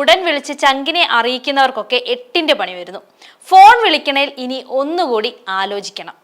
ഉടൻ വിളിച്ച് ചങ്കിനെ അറിയിക്കുന്നവർക്കൊക്കെ എട്ടിന്റെ പണി വരുന്നു. ഫോൺ വിളിക്കണേൽ ഇനി ഒന്നുകൂടി ആലോചിക്കണം.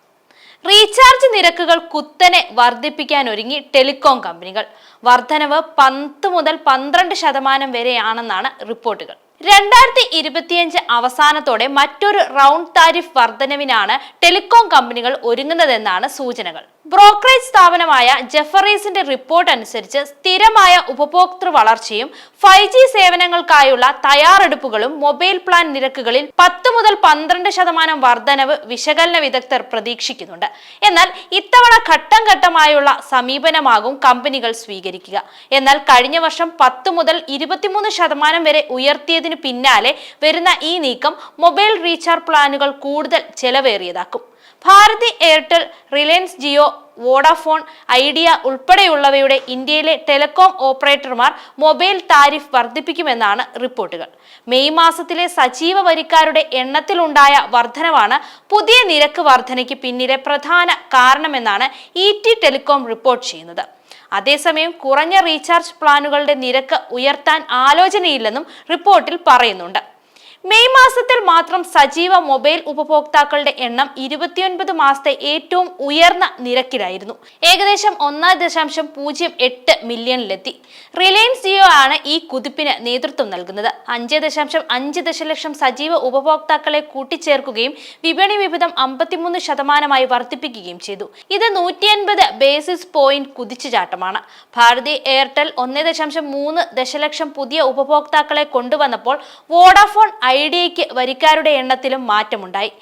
റീചാർജ് നിരക്കുകൾ കുത്തനെ വർദ്ധിപ്പിക്കാൻ ഒരുങ്ങി ടെലികോം കമ്പനികൾ. വർധനവ് പത്ത് മുതൽ പന്ത്രണ്ട് ശതമാനം വരെയാണെന്നാണ് റിപ്പോർട്ടുകൾ. രണ്ടായിരത്തി ഇരുപത്തിയഞ്ച് അവസാനത്തോടെ മറ്റൊരു റൗണ്ട് താരിഫ് വർധനവിനാണ് ടെലികോം കമ്പനികൾ ഒരുങ്ങുന്നതെന്നാണ് സൂചനകൾ. ബ്രോക്കറേജ് സ്ഥാപനമായ ജെഫറീസിന്റെ റിപ്പോർട്ട് അനുസരിച്ച് സ്ഥിരമായ ഉപഭോക്തൃ വളർച്ചയും ഫൈവ് ജി സേവനങ്ങൾക്കായുള്ള തയ്യാറെടുപ്പുകളും മൊബൈൽ പ്ലാൻ നിരക്കുകളിൽ പത്ത് മുതൽ പന്ത്രണ്ട് ശതമാനം വർധനവ് വിശകലന വിദഗ്ധർ പ്രതീക്ഷിക്കുന്നുണ്ട്. എന്നാൽ ഇത്തവണ ഘട്ടം ഘട്ടമായുള്ള സമീപനമാകും കമ്പനികൾ സ്വീകരിക്കുക. എന്നാൽ കഴിഞ്ഞ വർഷം പത്ത് മുതൽ ഇരുപത്തിമൂന്ന് ശതമാനം വരെ ഉയർത്തിയതിനു പിന്നാലെ വരുന്ന ഈ നീക്കം മൊബൈൽ റീചാർജ് പ്ലാനുകൾ കൂടുതൽ ചെലവേറിയതാക്കും. Bharti Airtel Reliance Jio Vodafone idea ഉൾപ്പെടെയുള്ളവയുടെ ഇന്ത്യയിലെ ടെലികോം ഓപ്പറേറ്റർമാർ മൊബൈൽ താരിഫ് വർദ്ധിപ്പിക്കുമെന്നാണ് റിപ്പോർട്ടുകൾ. മെയ് മാസത്തിലെ സജീവ വരിക്കാരുടെ എണ്ണത്തിലുണ്ടായ വർധനവാണ് പുതിയ നിരക്ക് വർധനയ്ക്ക് പിന്നിലെ പ്രധാന കാരണമെന്നാണ് ഇ ടി ടെലികോം റിപ്പോർട്ട് ചെയ്യുന്നത്. അതേസമയം കുറഞ്ഞ റീചാർജ് പ്ലാനുകളുടെ നിരക്ക് ഉയർത്താൻ ആലോചനയില്ലെന്നും റിപ്പോർട്ടിൽ പറയുന്നുണ്ട്. മെയ് മാസത്തിൽ മാത്രം സജീവ മൊബൈൽ ഉപഭോക്താക്കളുടെ എണ്ണം ഇരുപത്തിയൊൻപത് മാസത്തെ ഏറ്റവും ഉയർന്ന നിരക്കിലായിരുന്നു. ഏകദേശം ഒന്നാം ദശാംശം പൂജ്യം എട്ട് മില്യണിലെത്തി. റിലയൻസ് ജിയോ ആണ് ഈ കുതിപ്പിന് നേതൃത്വം നൽകുന്നത്. അഞ്ച് ദശാംശം അഞ്ച് ദശലക്ഷം സജീവ ഉപഭോക്താക്കളെ കൂട്ടിച്ചേർക്കുകയും വിപണി വിഹിതം അമ്പത്തിമൂന്ന് ശതമാനമായി വർദ്ധിപ്പിക്കുകയും ചെയ്തു. ഇത് നൂറ്റി അൻപത് ബേസിസ് പോയിന്റ് കുതിച്ചുചാട്ടമാണ്. ഭാരതി എയർടെൽ ഒന്ന് ദശാംശം മൂന്ന് ദശലക്ഷം പുതിയ ഉപഭോക്താക്കളെ കൊണ്ടുവന്നപ്പോൾ വോഡാഫോൺ ഐഡിയയ്ക്ക് വരിക്കാരുടെ എണ്ണത്തിലും മാറ്റമുണ്ടായി.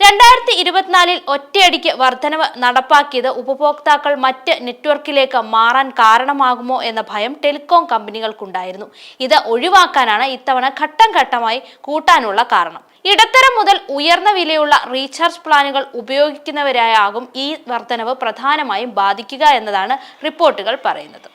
രണ്ടായിരത്തി ഇരുപത്തിനാലിൽ ഒറ്റയടിക്ക് വർധനവ് നടപ്പാക്കിയത് ഉപഭോക്താക്കൾ മറ്റ് നെറ്റ്വർക്കിലേക്ക് മാറാൻ കാരണമാകുമോ എന്ന ഭയം ടെലികോം കമ്പനികൾക്കുണ്ടായിരുന്നു. ഇത് ഒഴിവാക്കാനാണ് ഇത്തവണ ഘട്ടം ഘട്ടമായി കൂട്ടാനുള്ള കാരണം. ഇടത്തരം മുതൽ ഉയർന്ന വിലയുള്ള റീചാർജ് പ്ലാനുകൾ ഉപയോഗിക്കുന്നവരായാകും ഈ വർധനവ് പ്രധാനമായും ബാധിക്കുക എന്നതാണ് റിപ്പോർട്ടുകൾ പറയുന്നത്.